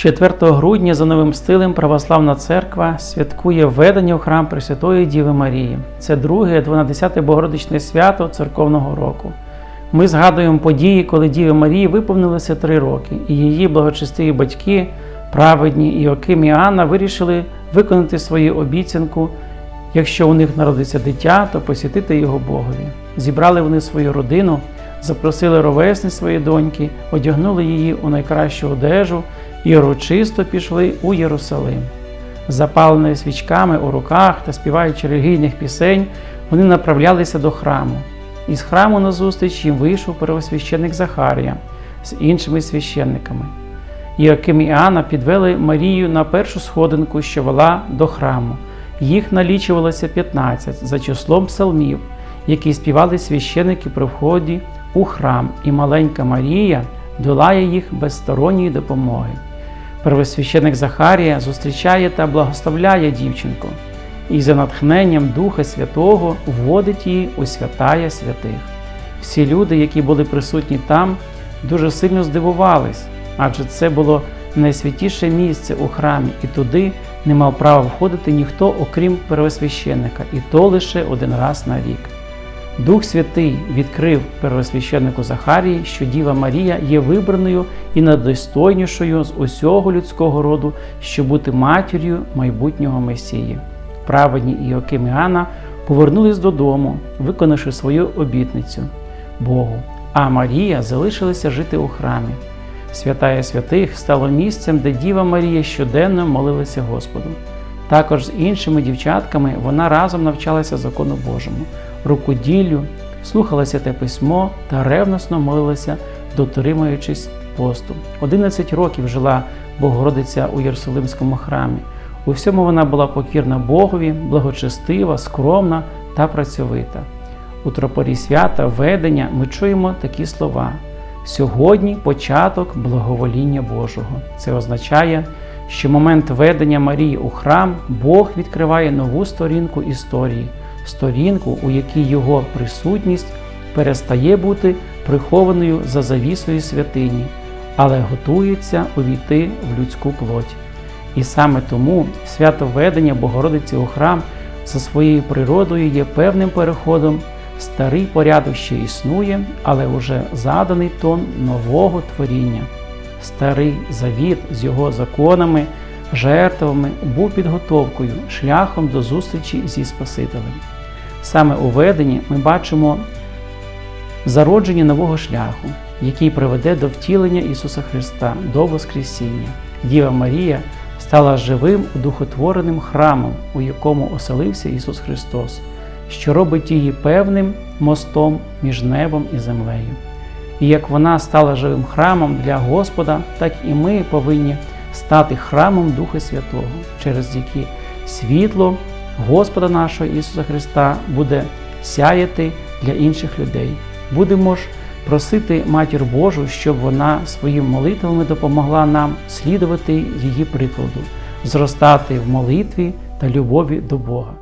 4 грудня за новим стилем Православна церква святкує введення в храм Пресвятої Діви Марії. Це друге 12 Богородичне свято церковного року. Ми згадуємо події, коли Діві Марії виповнилося три роки, і її благочестиві батьки, праведні Іоким і Анна, вирішили виконати свою обіцянку. Якщо у них народиться дитя, то посвятити його Богові. Зібрали вони свою родину, запросили ровесни свої доньки, одягнули її у найкращу одежу і урочисто пішли у Єрусалим. Запаленими свічками у руках та співаючи релігійних пісень, вони направлялися до храму. Із храму назустріч їм вийшов первосвященник Захарія з іншими священниками. Іаким і Анна підвели Марію на першу сходинку, що вела до храму. Їх налічувалося 15 за числом псалмів, які співали священики при вході у храм, і маленька Марія долає їх без сторонньої допомоги. Первосвященик Захарія зустрічає та благословляє дівчинку і за натхненням Духа Святого вводить її у святая святих. Всі люди, які були присутні там, дуже сильно здивувались, адже це було найсвятіше місце у храмі, і туди не мав права входити ніхто, окрім первосвященника, і то лише один раз на рік. Дух Святий відкрив первосвященнику Захарії, що Діва Марія є вибраною і найдостойнішою з усього людського роду, щоб бути матір'ю майбутнього Месії. Праведні Іоким і Анна повернулись додому, виконавши свою обітницю Богу, а Марія залишилася жити у храмі. Святая святих стало місцем, де Діва Марія щоденно молилася Господу. Також з іншими дівчатками вона разом навчалася закону Божому, рукоділлю, слухала святе письмо та ревносно молилася, дотримуючись посту. 11 років жила Богородиця у Єрусалимському храмі. У всьому вона була покірна Богові, благочестива, скромна та працьовита. У тропорі свята ведення ми чуємо такі слова. Сьогодні початок благовоління Божого. Це означає, що момент ведення Марії у храм Бог відкриває нову сторінку історії, сторінку, у якій його присутність перестає бути прихованою за завісою святині, але готується увійти в людську плоть. І саме тому свято ведення Богородиці у храм за своєю природою є певним переходом. Старий порядок ще існує, але вже заданий тон нового творіння. Старий завіт з його законами, жертвами був підготовкою, шляхом до зустрічі зі Спасителем. Саме у веденні ми бачимо зародження нового шляху, який приведе до втілення Ісуса Христа, до Воскресіння. Діва Марія стала живим удухотвореним храмом, у якому оселився Ісус Христос що робить її певним мостом між небом і землею. І як вона стала живим храмом для Господа, так і ми повинні стати храмом Духа Святого, через який світло Господа нашого Ісуса Христа буде сяяти для інших людей. Будемо ж просити Матір Божу, щоб вона своїми молитвами допомогла нам слідувати її прикладу, зростати в молитві та любові до Бога.